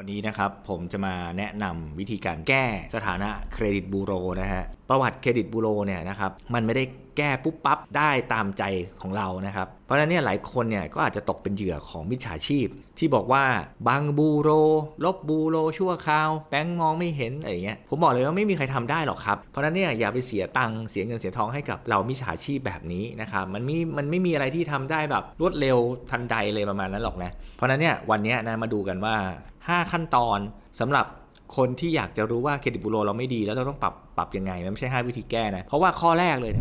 วันนี้นะครับผมจะมาแนะนำวิธีการแก้สถานะเครดิตบูโรนะฮะประวัติเครดิตบูโรเนี่ยนะครับมันไม่ได้แก้ปุ๊บปั๊บได้ตามใจของเรานะครับ เพราะฉะนั้นเนี่ยหลายคนเนี่ยก็อาจจะตกเป็นเหยื่อของมิจฉาชีพ ที่บอกว่าบังบูโร ลบบูโรชั่วคราวแบงค์มองไม่เห็นอะไรเงี้ยผมบอกเลยว่าไม่มีใครทำได้หรอกครับเพราะฉะนั้นเนี่ยอย่าไปเสียตังค์เสียเงินเสียทองให้กับเรามิจฉาชีพแบบนี้นะครับมันมีมันไม่มีอะไรที่ทำได้แบบรวดเร็วทันใดเลยประมาณนั้นหรอกนะเพราะฉะนั้นเนี่ยวันนี้นะมาดูกันว่า 5 ขั้นตอนสำหรับ คนที่อยากจะรู้ว่าเครดิตบูโรเราไม่ดีแล้วเราต้องปรับปรับยังไง มันไม่ใช่ 5 วิธีแก้นะ เพราะว่าข้อแรกเลย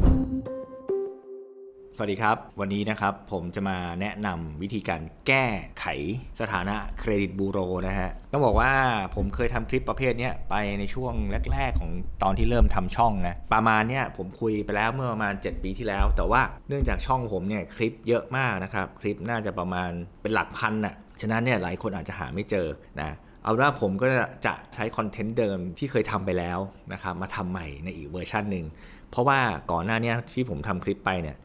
สวัสดีครับ วันนี้นะครับผมจะมาแนะนำวิธีการแก้ไขสถานะเครดิตบูโรนะฮะ ต้องบอกว่าผมเคยทำคลิปประเภทนี้ไปในช่วงแรก ๆ ของตอนที่เริ่มทำช่องนะ ประมาณเนี้ยผมคุยไปแล้วเมื่อประมาณ 7 ปีที่แล้ว แต่ว่าเนื่องจากช่องผมเนี่ยคลิปเยอะมากนะครับ คลิปน่าจะประมาณเป็นหลักพันน่ะฉะนั้นเนี่ยหลายคนอาจจะหาไม่เจอนะ เอาว่าผมก็จะใช้คอนเทนต์เดิมที่เคยทำไปแล้วนะครับมาทำใหม่ในอีกเวอร์ชันหนึ่ง เพราะว่าก่อนหน้านี้ที่ผมทำคลิปไปเนี่ย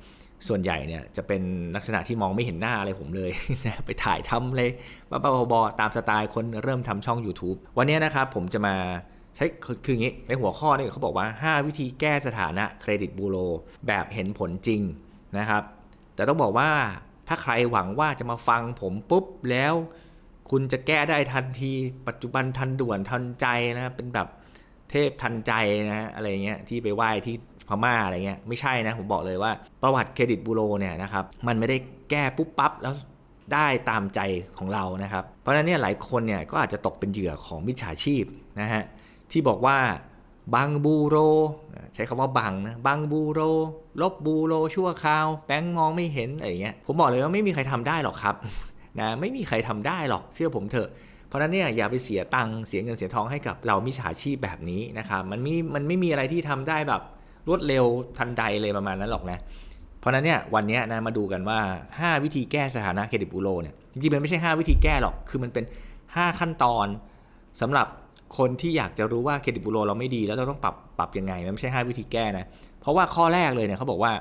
ส่วนใหญ่เนี่ยจะเป็นลักษณะที่มองไม่เห็นหน้าอะไรผมเลยนะไปถ่ายทำเลยบ้าๆบอตามสไตล์คนเริ่มทำช่อง YouTube วันนี้นะครับผมจะมาใช้คืออย่างนี้ในหัวข้อนี่เขาบอกว่า 5 วิธีแก้สถานะเครดิตบูโรแบบเห็นผลจริงนะครับ แต่ต้องบอกว่าถ้าใครหวังว่าจะมาฟังผมปุ๊บแล้ว คุณจะแก้ได้ทันทีปัจจุบันทันด่วนทันใจนะเป็นแบบเทพทันใจนะฮะอะไรเงี้ยที่ไปไหว้ที่พม่าอะไรเงี้ยไม่ใช่นะผมบอกเลยว่าประวัติเครดิตบูโรเนี่ยนะครับมันไม่ได้แก้ปุ๊บปั๊บแล้วได้ตามใจของเรานะครับ เพราะฉะนั้นเนี่ยหลายคนเนี่ยก็อาจจะตกเป็นเหยื่อของมิจฉาชีพนะฮะที่บอกว่าบังบูโร ใช้คำว่าบังนะบังบูโร ลบบูโรชั่วคราว แบงค์มองไม่เห็นอะไรเงี้ยผมบอกเลยว่าไม่มีใครทำได้หรอกครับ นะไม่มีใครทำได้หรอกเชื่อผมเถอะ เพราะนั้นเนี่ยอย่าไปเสียตังค์เสียเงินเสียทองให้กับเรามิจฉาชีพแบบนี้นะครับมันมีมันไม่มีอะไรที่ทำได้แบบรวดเร็วทันใดเลยประมาณนั้นหรอกนะเพราะนั้นเนี่ยวันนี้นะมาดูกันว่า 5 วิธีแก้สถานะเครดิตบูโรเนี่ยจริงๆมันไม่ใช่ 5 วิธีแก้หรอกคือมันเป็น 5 ขั้นตอนสำหรับคนที่อยากจะรู้ว่าเครดิตบูโรเราไม่ดีแล้วเราต้องปรับปรับยังไงมันไม่ใช่ 5 วิธีแก้นะเพราะว่าข้อแรกเลยเนี่ยเขาบอกว่า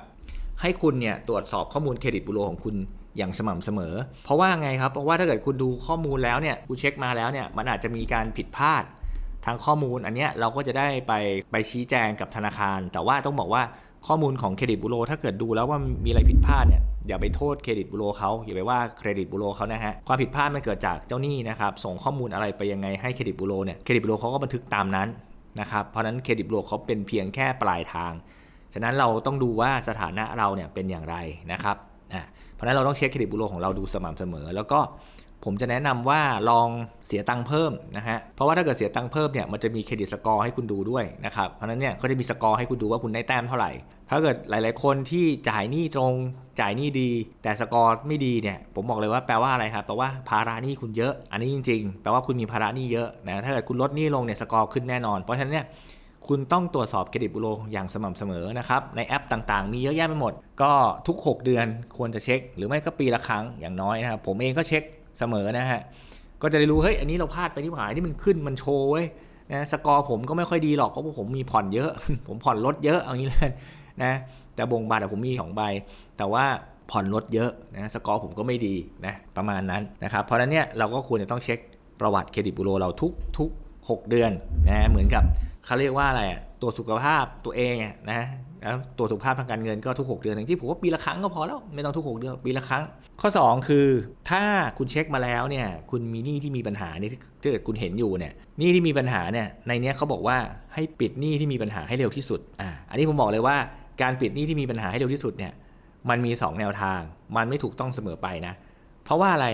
ให้คุณเนี่ยตรวจสอบข้อมูลเครดิตบูโรของคุณ อย่างสม่ำเสมอ เพราะว่าไงครับ เพราะว่าถ้าเกิดคุณดูข้อมูลแล้วเนี่ยคุณเช็คมาแล้วเนี่ยมันอาจจะมีการผิดพลาดทางข้อมูลอันเนี้ยเราก็จะได้ไปไปชี้แจงกับธนาคาร แต่ว่าต้องบอกว่าข้อมูลของเครดิตบูโรถ้าเกิดดูแล้วว่ามีอะไรผิดพลาดเนี่ยอย่าไปโทษเครดิตบูโรเขาอย่าไปว่าเครดิตบูโรเขานะฮะความผิดพลาดมันเกิดจากเจ้าหนี้นะครับส่งข้อมูลอะไรไปยังไงให้เครดิตบูโรเนี่ยเครดิตบูโรเขาก็บันทึกตามนั้นนะครับเพราะนั้นเครดิตบูโรเขาเป็นเพียงแค่ปลายทาง ฉะนั้นเราต้องดูว่าสถานะเราเนี่ยเป็นอย่างไรนะครับ เพราะนั้นเราต้องเช็คเครดิตบูโรของเราดูสม่ำเสมอ แล้วก็ผมจะแนะนำว่าลองเสียตังค์เพิ่มนะฮะ เพราะว่าถ้าเกิดเสียตังค์เพิ่มเนี่ยมันจะมีเครดิตสกอร์ให้คุณดูด้วยนะครับ เพราะฉะนั้นเนี่ยก็จะมีสกอร์ให้คุณดูว่าคุณได้แต้มเท่าไหร่ ถ้าเกิดหลาย ๆ คนที่จ่ายหนี้ตรงจ่ายหนี้ดี แต่สกอร์ไม่ดีเนี่ยผมบอกเลยว่าแปลว่าอะไรครับแปลว่าภาระหนี้คุณเยอะ อันนี้จริง ๆ แปลว่าคุณมีภาระหนี้เยอะนะถ้าเกิดคุณลดหนี้ลงเนี่ยสกอร์ขึ้นแน่นอน เพราะฉะนั้นเนี่ย คุณต้องตรวจสอบเครดิตบูโรอย่างสม่ำเสมอนะครับในแอปต่างๆ มีเยอะแยะไปหมด ก็ทุก 6 เดือนควรจะเช็ค หรือไม่ก็ปีละครั้งอย่างน้อยนะครับผมเองก็เช็คเสมอนะฮะก็จะได้รู้เฮ้ยอันนี้เราพลาดไปที่หายที่มันขึ้นมันโชว์เว้ยนะสกอร์ผมก็ไม่ค่อยดีหรอกเพราะผมมีผ่อนเยอะ ผมผ่อนลดเยอะเอางี้เลยนะแต่บงบัตรผมมีของใบแต่ว่าผ่อนลดเยอะนะสกอร์ผมก็ไม่ดีนะประมาณนั้นนะครับเพราะฉะนั้นเนี่ยเราก็ควรจะต้องเช็คประวัติเครดิตบูโรเราทุกทุก 6 เดือนนะเหมือนกับเขาเรียกว่าอะไรตัวสุขภาพตัวเองอะนะแล้วตัวสุขภาพทางการเงินก็ทุก 6 เดือนอย่างที่ผมว่าปีละครั้งก็พอแล้วไม่ต้องทุก 6 เดือนปีละครั้ง ข้อ 2 คือ ถ้าคุณเช็คมาแล้วเนี่ยคุณมีหนี้ที่มีปัญหาเนี่ยถ้าเกิดคุณเห็นอยู่เนี่ยหนี้ที่มีปัญหาเนี่ยในเนี้ยเขาบอกว่าให้ปิดหนี้ที่มีปัญหาให้เร็วที่สุดอ่าอันนี้ผมบอกเลยว่าการปิดหนี้ที่มีปัญหาให้เร็วที่สุดเนี่ยมันมี 2 แนวทาง มันไม่ถูกต้องเสมอไปนะ เพราะว่าอะไร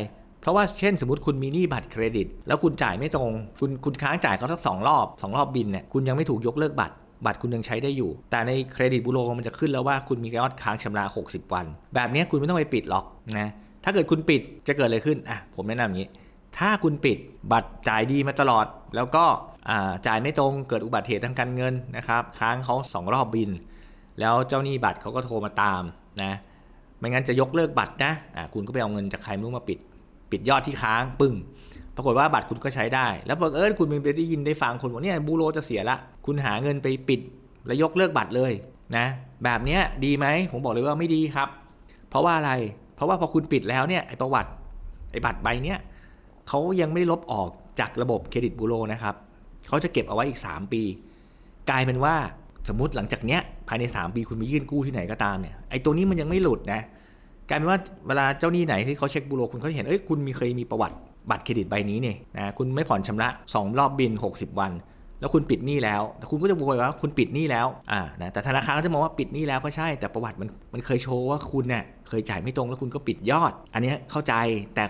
เพราะว่าเช่นสมมติคุณมีหนี้บัตรเครดิต แล้วคุณจ่ายไม่ตรง คุณคุณค้างจ่ายเขาสักสองรอบสองรอบบินเนี่ยคุณยังไม่ถูกยกเลิกบัตรบัตรคุณยังใช้ได้อยู่ แต่ในเครดิตบูโรมันจะขึ้นแล้วว่าคุณมียอดค้างชำระ 60 วัน แบบนี้คุณไม่ต้องไปปิดหรอกนะ ถ้าเกิดคุณปิดจะเกิดอะไรขึ้น อะ ผมแนะนำอย่างนี้ ถ้าคุณปิดบัตรจ่ายดีมาตลอด แล้วก็อ่าจ่ายไม่ตรง เกิดอุบัติเหตุทางการเงินนะครับ ค้างเขาสองรอบบิน แล้วเจ้าหนี้บัตรเขาก็โทรมาตามนะ ไม่งั้นจะยกเลิกบัตรนะอ่าคุณก็ไปเอาเงินจากใครไม่รู้มาปิด ปิดยอดที่ค้างปึ้งปรากฏว่าบัตรคุณก็ใช้ได้ แล้วบังเอิญคุณไปได้ยินได้ฟังคนบอกเนี่ยบูโรจะเสียละ คุณหาเงินไปปิดแล้วยกเลิกบัตรเลยนะแบบเนี้ยดีไหมผมบอกเลยว่าไม่ดีครับ เพราะว่าอะไร เพราะว่าพอคุณปิดแล้วเนี่ยไอ้ประวัติไอ้บัตรใบเนี้ยเขายังไม่ได้ลบออกจากระบบเครดิตบูโรนะครับเขาจะเก็บเอาไว้อีก 3 ปี กลายเป็นว่าสมมติหลังจากเนี้ยภายใน 3 ปีคุณไปยื่นกู้ที่ไหนก็ตามเนี่ยไอ้ตัวนี้มันยังไม่หลุดนะ กลายเป็นว่าเวลาเจ้าหนี้ไหนที่เขาเช็คบูโรคุณเขาจะเห็นเอ้ยคุณมีเคยมีประวัติบัตรเครดิตใบนี้เนี่ยนะคุณไม่ผ่อนชำระ 2 รอบบิน 60 วัน แล้วคุณปิดหนี้แล้ว คุณก็จะโวยว่าคุณปิดหนี้แล้วอ่านะแต่ธนาคารก็จะมองว่าปิดหนี้แล้วก็ใช่แต่ประวัติมันมันเคยโชว์ว่าคุณเนี่ยเคยจ่ายไม่ตรงแล้วคุณก็ปิดยอด อันนี้เข้าใจแต่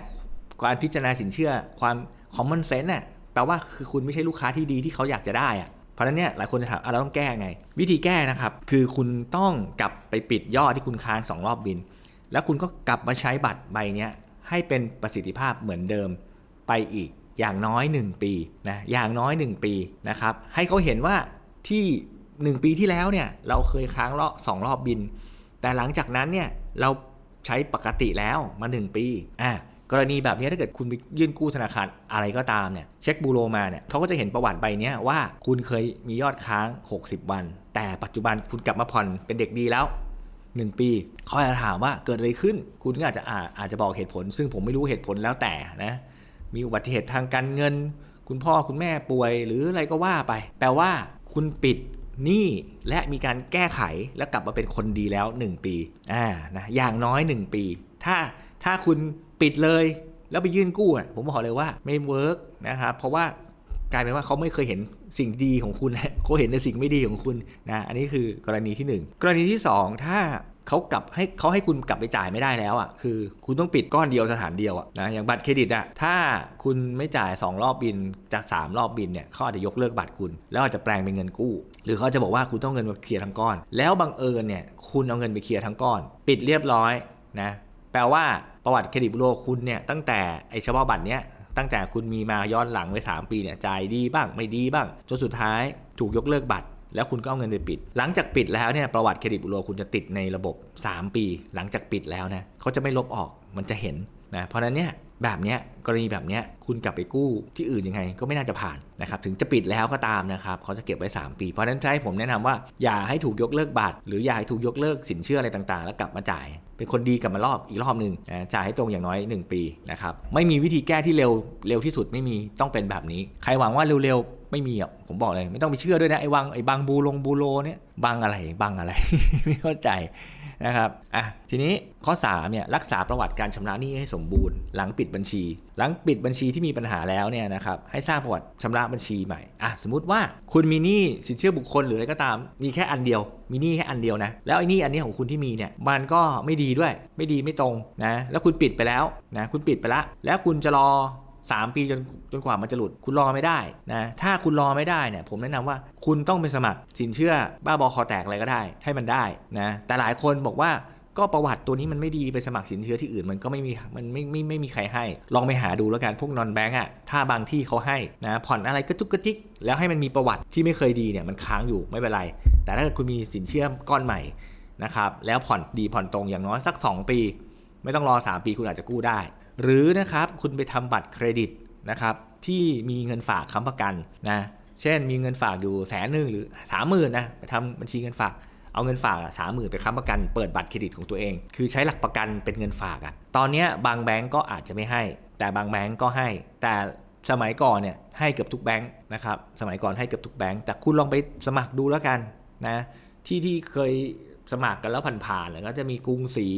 การพิจารณาสินเชื่อความคอมมอนเซนส์น่ะแปลว่าคือคุณไม่ใช่ลูกค้าที่ดีที่เขาอยากจะได้อะเพราะนั้นเนี่ยหลายคนจะถามเราต้องแก้ไง วิธีแก้นะครับคือคุณต้องกลับไปปิดยอดที่คุณค้างสองรอบบิน แล้วคุณก็กลับมาใช้บัตรใบนี้ให้เป็นประสิทธิภาพเหมือนเดิมไปอีกอย่างน้อย 1 ปีนะอย่างน้อย 1 ปีนะครับให้เขาเห็นว่าที่ 1 ปีที่แล้วเนี่ยเราเคยค้างรอบสองรอบบิน แต่หลังจากนั้นเนี่ยเราใช้ปกติแล้วมา 1 ปีอะกรณีแบบนี้ถ้าเกิดคุณไปยื่นกู้ธนาคารอะไรก็ตามเนี่ยเช็คบูโรมาเนี่ยเขาก็จะเห็นประวัติใบนี้ว่าคุณเคยมียอดค้าง 60 วัน แต่ปัจจุบันคุณกลับมาผ่อนเป็นเด็กดีแล้ว 1 ปี เขาอาจจะถามว่าเกิดอะไรขึ้น คุณก็อาจจะอาอาจจะบอกเหตุผล ซึ่งผมไม่รู้เหตุผลแล้วแต่นะ มีอุบัติเหตุทางการเงิน คุณพ่อคุณแม่ป่วยหรืออะไรก็ว่าไป แต่ว่าคุณปิดหนี้และมีการแก้ไขแล้วกลับมาเป็นคนดีแล้ว 1 ปีอ่านะอย่างน้อย 1 ปี ถ้าถ้าคุณปิดเลยแล้วไปยื่นกู้ผมบอกเลยว่าไม่เวิร์กนะครับเพราะว่า กลายเป็นว่าเขาไม่เคยเห็นสิ่งดีของคุณเขาเห็นในสิ่งไม่ดีของคุณนะอันนี้คือกรณีที่ 1 กรณีที่ 2 ถ้าเขากลับให้เขาให้คุณกลับไปจ่ายไม่ได้แล้วอะคือ คุณต้องปิดก้อนเดียวสถานเดียวอะนะอย่างบัตรเครดิตอะถ้าคุณไม่จ่าย 2 รอบบินจาก 3 รอบบินเนี่ยเขาอาจจะยกเลิกบัตรคุณ แล้วอาจจะแปลงเป็นเงินกู้ หรือเขาจะบอกว่าคุณต้องเงินมาเคลียร์ทั้งก้อน แล้วบังเอิญเนี่ยคุณเอาเงินไปเคลียร์ทั้งก้อน ปิดเรียบร้อยนะแปลว่าประวัติเครดิตบูโรคุณเนี่ยตั้งแต่ไอ้เฉพาะบัตรเนี้ย ตั้งแต่คุณมีมาย้อนหลังไว้ 3 ปีเนี่ยจ่ายดีบ้างไม่ดีบ้างจนสุดท้ายถูกยกเลิกบัตร แล้วคุณก็เอาเงินไปปิด หลังจากปิดแล้วเนี่ยประวัติเครดิตบุโรคุณจะติดในระบบ 3 ปี หลังจากปิดแล้วนะเขาจะไม่ลบออกมันจะเห็นนะเพราะฉะนั้นเนี่ย แบบเนี้ยกรณีแบบเนี้ยคุณกลับไปกู้ที่อื่นยังไงก็ไม่น่าจะผ่านนะครับถึงจะปิดแล้วก็ตามนะครับเขาจะเก็บไว้ 3 ปี เพราะฉะนั้นให้ผมแนะนำว่าอย่าให้ถูกยกเลิกบัตรหรืออย่าให้ถูกยกเลิกสินเชื่ออะไรต่างๆ แล้วกลับมาจ่าย เป็นคนดีกลับมารอบอีกรอบหนึ่งนะจ่ายให้ตรงอย่างน้อย 1 ปีนะครับไม่มีวิธีแก้ที่เร็วเร็วที่สุดไม่มีต้องเป็นแบบนี้ ใครหวังว่าเร็วๆ ไม่มีอะผมบอกเลยไม่ต้องไปเชื่อด้วยนะไอ้วังไอ้บางบูลงบูโรเนี่ยบางอะไรบางอะไร ไม่เข้าใจนะครับอะทีนี้ข้อ3เนี่ยรักษาประวัติการชำระหนี้ให้สมบูรณ์ หลังปิดบัญชี หลังปิดบัญชีที่มีปัญหาแล้วเนี่ยนะครับให้สร้างประวัติชำระบัญชีใหม่อะสมมุติว่าคุณมีหนี้สินเชื่อบุคคลหรืออะไรก็ตาม มีแค่อันเดียว มีหนี้แค่อันเดียวนะแล้วไอ้หนี้อันนี้ของคุณที่มีเนี่ยมันก็ไม่ดีด้วย ไม่ดีไม่ตรงนะแล้วคุณปิดไปแล้วนะคุณปิดไปล้วแล้วคุณจะรอ 3 ปีจนจนกว่ามันจะหลุดคุณรอไม่ได้นะถ้าคุณรอไม่ได้เนี่ยผมแนะนำว่าคุณต้องไปสมัครสินเชื่อบ้าบอคอแตกอะไรก็ได้ ให้มันได้นะแต่หลายคนบอกว่าก็ประวัติตัวนี้มันไม่ดีไปสมัครสินเชื่อที่อื่นมันก็ไม่มีมันไม่ไม่ไม่มีใครให้ ลองไปหาดูแล้วกันพวกนอนแบงก์อะถ้าบางที่เขาให้นะผ่อนอะไรก็จุกกระจิกแล้วให้มันมีประวัติที่ไม่เคยดีเนี่ยมันค้างอยู่ไม่เป็นไร แต่ถ้าคุณมีสินเชื่อก้อนใหม่นะครับแล้วผ่อนดีผ่อนตรงอย่างน้อยสัก 2 ปี ไม่ต้องรอ 3 ปีคุณอาจจะกู้ได้ หรือนะครับคุณไปทำบัตรเครดิตนะครับที่มีเงินฝากค้ำประกันนะเช่นมีเงินฝากอยู่แสนหนึ่งหรือสามหมื่นนะไปทำบัญชีเงินฝากเอาเงินฝากสามหมื่นไปค้ำประกันเปิดบัตรเครดิตของตัวเอง คือใช้หลักประกันเป็นเงินฝากอะตอนนี้บางแบงก์ก็อาจจะไม่ให้ แต่บางแบงก์ก็ให้ แต่สมัยก่อนเนี่ยให้เกือบทุกแบงก์นะครับสมัยก่อนให้เกือบทุกแบงก์แต่คุณลองไปสมัครดูแล้วกันนะที่ที่เคย สมัครกันแล้วผ่านๆแล้วก็จะมีกรุงศรี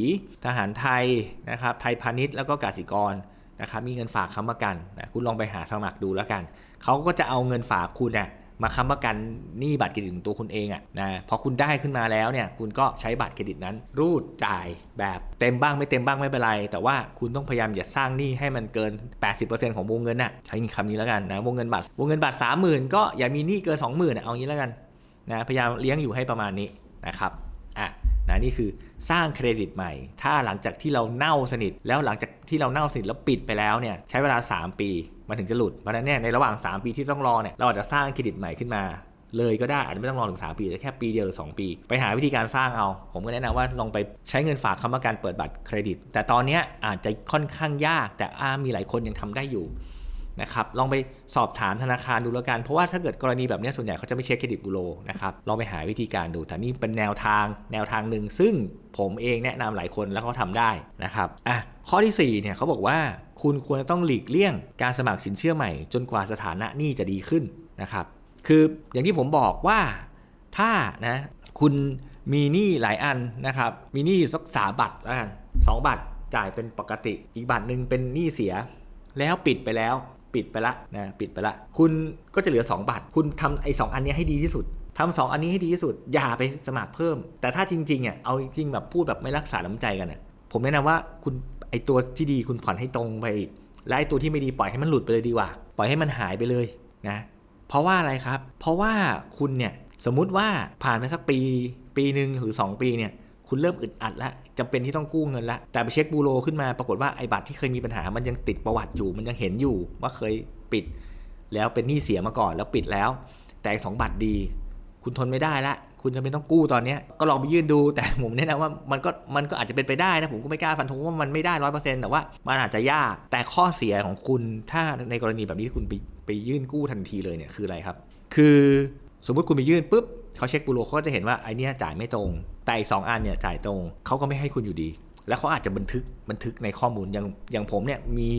ทหารไทยนะครับไทยพาณิชย์แล้วก็กสิกรนะครับมีเงินฝากค้ำประกันนะคุณลองไปหาสมัครดูแล้วกันเขาก็จะเอาเงินฝากคุณเนี่ยมาค้ำประกันหนี้บัตรเครดิตของตัวคุณเองอะนะพอคุณได้ขึ้นมาแล้วเนี่ยคุณก็ใช้บัตรเครดิตนั้น รูดจ่ายแบบเต็มบ้างไม่เต็มบ้างไม่เป็นไร แต่ว่าคุณต้องพยายามอย่าสร้างหนี้ให้มันเกิน 80%ของวงเงินน่ะใช้คำนี้แล้วกันนะวงเงินบัตรวงเงินบัตร30,000 ก็อย่ามีหนี้เกิน 20,000เอางี้แล้วกันนะพยายามเลี้ยงอยู่ให้ประมาณนี้นะครับอะ นะนี่คือสร้างเครดิตใหม่ ถ้าหลังจากที่เราเน่าสนิท แล้วหลังจากที่เราเน่าสนิทแล้วปิดไปแล้วเนี่ยใช้เวลา 3 ปีมันถึงจะหลุด เพราะนั้นเนี่ยในระหว่าง 3 ปีที่ต้องรอเนี่ยเราอาจจะสร้างเครดิตใหม่ขึ้นมาเลยก็ได้อาจจะไม่ต้องรอถึง 3 ปีแต่แค่ปีเดียวหรือ 2 ปี ไปหาวิธีการสร้างเอา ผมก็แนะนำว่าลองไปใช้เงินฝากค้ำประกันเปิดบัตรเครดิต แต่ตอนนี้อาจจะค่อนข้างยากแต่อามีหลายคนยังทำได้อยู่ นะครับลองไปสอบถามธนาคารดูแล้วกัน เพราะว่าถ้าเกิดกรณีแบบนี้ส่วนใหญ่เขาจะไม่เช็คเครดิตบูโรนะครับลองไปหาวิธีการดูแต่นี่เป็นแนวทางแนวทางหนึ่งซึ่งผมเองแนะนำหลายคนแล้วเขาทำได้นะครับอะข้อที่4เนี่ยเขาบอกว่าคุณควรจะต้องหลีกเลี่ยงการสมัครสินเชื่อใหม่ จนกว่าสถานะหนี้จะดีขึ้นนะครับคืออย่างที่ผมบอกว่าถ้านะคุณมีหนี้หลายอันนะครับมีหนี้สักสามบัตรแล้วกันสองบัตรจ่ายเป็นปกติ อีกบัตรหนึ่งเป็นหนี้เสีย แล้วปิดไปแล้ว ปิดไปละนะปิดไปละ คุณก็จะเหลือ 2บัตรคุณทำไอ้สอันนี้ให้ดีที่สุดทำสองอันนี้ให้ดีที่สุด อย่าไปสมัครเพิ่ม แต่ถ้าจริงๆอะเอาจริงแบบพูดแบบไม่รักษาน้ำใจกันอะผมแนะนำว่าคุณไอตัวที่ดีคุณผ่อนให้ตรงไปอีกและไอตัวที่ไม่ดีปล่อยให้มันหลุดไปเลยดีกว่า ปล่อยให้มันหายไปเลยนะเพราะว่าอะไรครับ เพราะว่าคุณเนี่ยสมมุติว่าผ่านไปสักปี ปีหนึ่งหรือ 2 ปีเนี่ย คุณเริ่มอึดอัดแล้วจำเป็นที่ต้องกู้เงินแล้วแต่ไปเช็คบูโรขึ้นมาปรากฏว่าไอ้บัตรที่เคยมีปัญหามันยังติดประวัติอยู่มันยังเห็นอยู่ว่าเคยปิด แล้วเป็นหนี้เสียมาก่อนแล้วปิดแล้ว แต่สองบัตรดี คุณทนไม่ได้ละคุณจะเป็นต้องกู้ตอนนี้ก็ลองไปยื่นดูแต่ผมแนะนำว่ามันก็มันก็อาจจะเป็นไปได้นะผมก็ไม่กล้าฟันธงว่ามันไม่ได้ร้อยเปอร์เซ็นต์แต่ว่ามันอาจจะยากแต่ข้อเสียของคุณถ้าในกรณีแบบนี้ที่คุณไปไปยื่นกู้ทันทีเลยเนี่ยคืออะไรครับ คือสมมุติคุณไปยื่นปุ๊บเขาเช็คบูโรเขาจะเห็นว่าไอเนี้ยจ่ายไม่ตรง แต่อีกสองอันเนี่ยจ่ายตรงเขาก็ไม่ให้คุณอยู่ดี แล้วเขาอาจจะบันทึกบันทึกในข้อมูลอย่างอย่างผมเนี่ยมี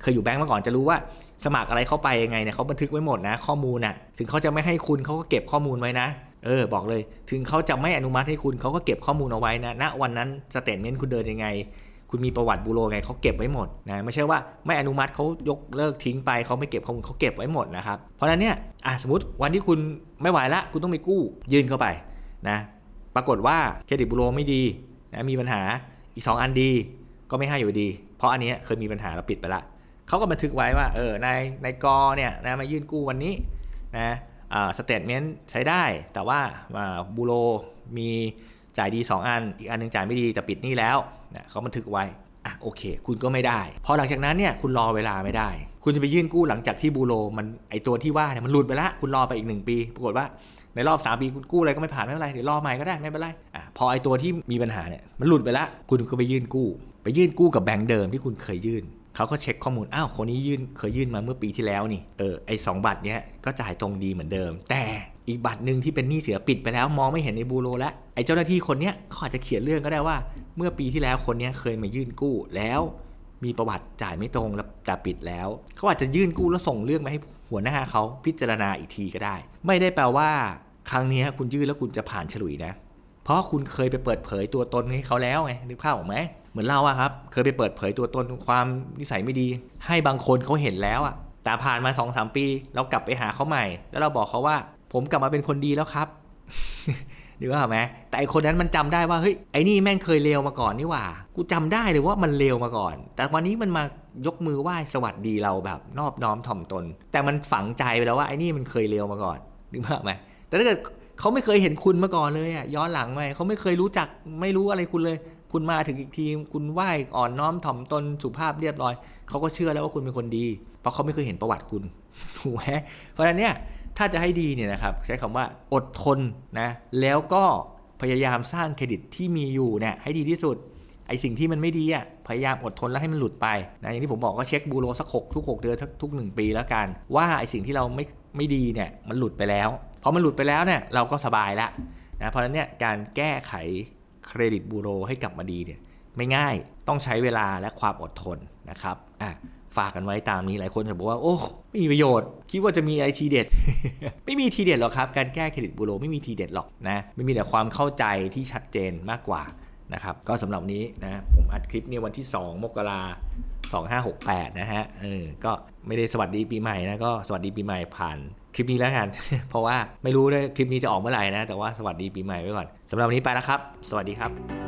เคยอยู่แบงก์มาก่อนจะรู้ว่า สมัครอะไรเข้าไปยังไงเนี่ยเขาบันทึกไว้หมดนะ ข้อมูลน่ะถึงเขาจะไม่ให้คุณเขาก็เก็บข้อมูลไว้นะเออบอกเลย ถึงเขาจะไม่อนุมัติให้คุณเขาก็เก็บข้อมูลเอาไว้นะณวันนั้นสเตทเมนต์คุณเดินยังไง คุณมีประวัติบูโรไงเขาเก็บไว้หมดนะไม่ใช่ว่าไม่อนุมัติเขายกเลิกทิ้งไปเขาไม่เก็บข้อมูลเขาเก็บไว้หมดนะครับเพราะฉะนั้นเนี่ยอะสมมติวันที่คุณไม่ไหวละคุณต้องไปกู้ยื่นเข้าไปนะ ปรากฏว่าเครดิตบูโรไม่ดีนะมีปัญหาอีก 2 อันดีก็ไม่ให้อยู่ดี เพราะอันนี้เคยมีปัญหาแล้วปิดไปละเขาก็บันทึกไว้ว่าเออนายนายกอเนี่ยนะมายื่นกู้วันนี้นะสเตทเมนต์ใช้ได้ แต่ว่าบูโรมีจ่ายดี 2 อัน อีกอันนึงจ่ายไม่ดีแต่ปิดนี้แล้วนะเขาบันทึกไว้อะโอเค คุณก็ไม่ได้ พอหลังจากนั้นเนี่ยคุณรอเวลาไม่ได้ คุณจะไปยื่นกู้หลังจากที่บูโรมันไอตัวที่ว่าเนี่ยมันหลุดไปละคุณรอไปอีก 1 ปี ปรากฏว่า ในรอบ3ปีคุณกู้อะไรก็ไม่ผ่านไม่เป็นไรเดี๋ยวรอใหม่ก็ได้ไม่เป็นไรอะพอไอตัวที่มีปัญหาเนี่ยมันหลุดไปละคุณก็ไปยื่นกู้ ไปยื่นกู้กับแบงก์เดิมที่คุณเคยยื่นเขาก็เช็คข้อมูลอ้าวคนนี้ยื่นเคยยื่นมาเมื่อปีที่แล้วนี่เออไอสองบัตรเนี้ยก็จ่ายตรงดีเหมือนเดิม แต่อีกบัตรหนึ่งที่เป็นหนี้เสียปิดไปแล้วมองไม่เห็นในบูโรแล้วไอเจ้าหน้าที่คนเนี้ยเขาอาจจะเขียนเรื่องก็ได้ว่า เมื่อปีที่แล้วคนเนี้ยเคยมายื่นกู้แล้ว มีประวัติจ่ายไม่ตรงแล้วแต่ปิดแล้ว เขาอาจจะยื่นกู้แล้วส่งเรื่องมาให้หัวหน้าเขาพิจารณาอีกทีก็ได้ ไม่ได้แปลว่า ครั้งนี้คุณยื่นแล้วคุณจะผ่านฉลุยนะ เพราะคุณเคยไปเปิดเผยตัวตนให้เขาแล้วไงนึกภาพออกไหมเหมือนเราอะครับ เคยไปเปิดเผยตัวตนความนิสัยไม่ดี ให้บางคนเขาเห็นแล้วอะแต่ผ่านมา2อสปี เรากลับไปหาเขาใหม่ แล้วเราบอกเขาว่า ผมกลับมาเป็นคนดีแล้วครับ นึกภาไหมแต่ไอคนนั้นมันจำได้ว่าเฮ้ยไอ้นี่แม่งเคยเลวมาก่อนนี่หว่า กูจำได้เลยว่ามันเลวมาก่อน แต่วันนี้มันมายกมือไหว้สวัสดีเราแบบนอบน้อมถ่อมตน แต่มันฝังใจไปแล้วว่าไอ้นี่มันเคยเลวมาก่อนนึกภาไหมแต่ถ้าเกิดเขาไม่เคยเห็นคุณมาก่อนเลยอะย้อนหลังไปเขาไม่เคยรู้จักไม่รู้อะไรคุณเลย คุณมาถึงอีกทีคุณไหว้อ่อนน้อมถ่อมตนสุภาพเรียบร้อยเขาก็เชื่อแล้วว่าคุณเป็นคนดี เพราะเขาไม่เคยเห็นประวัติคุณถูกไหมเพราะฉะนั้นเนี่ย ถ้าจะให้ดีเนี่ยนะครับใช้คำว่าอดทนนะแล้วก็พยายามสร้างเครดิตที่มีอยู่เนี่ยให้ดีที่สุดไอสิ่งที่มันไม่ดีอะพยายามอดทนแล้วให้มันหลุดไปนะอย่างที่ผมบอกก็เช็คบูโรสักหกทุก 6 เดือนทุก 1 ปีแล้วกัน ว่าไอสิ่งที่เราไม่ไม่ดีเนี่ยมันหลุดไปแล้วพอมันหลุดไปแล้วเนี่ยเราก็สบายแล้วนะเพราะฉะนั้นเนี่ยการแก้ไขเครดิตบูโรให้กลับมาดีเนี่ย ไม่ง่ายต้องใช้เวลาและความอดทนนะครับอะฝากกันไว้ตามนี้หลายคนจะบอกว่า โอ้ไม่มีประโยชน์ คิดว่าจะมีอะไรทีเด็ด ไม่มีทีเด็ดหรอกครับ การแก้เครดิตบูโรไม่มีทีเด็ดหรอกนะไม่มีแต่ความเข้าใจที่ชัดเจนมากกว่านะครับก็สำหรับนี้นะผมอัดคลิปนี้วันที่ 2 มกรา2568 นะฮะเออก็ไม่ได้สวัสดีปีใหม่นะก็สวัสดีปีใหม่ผ่านคลิปนี้แล้วกัน เพราะว่าไม่รู้เลยคลิปนี้จะออกเมื่อไหร่นะ แต่ว่าสวัสดีปีใหม่ไว้ก่อนสำหรับวันนี้ไปแล้วครับ สวัสดีครับ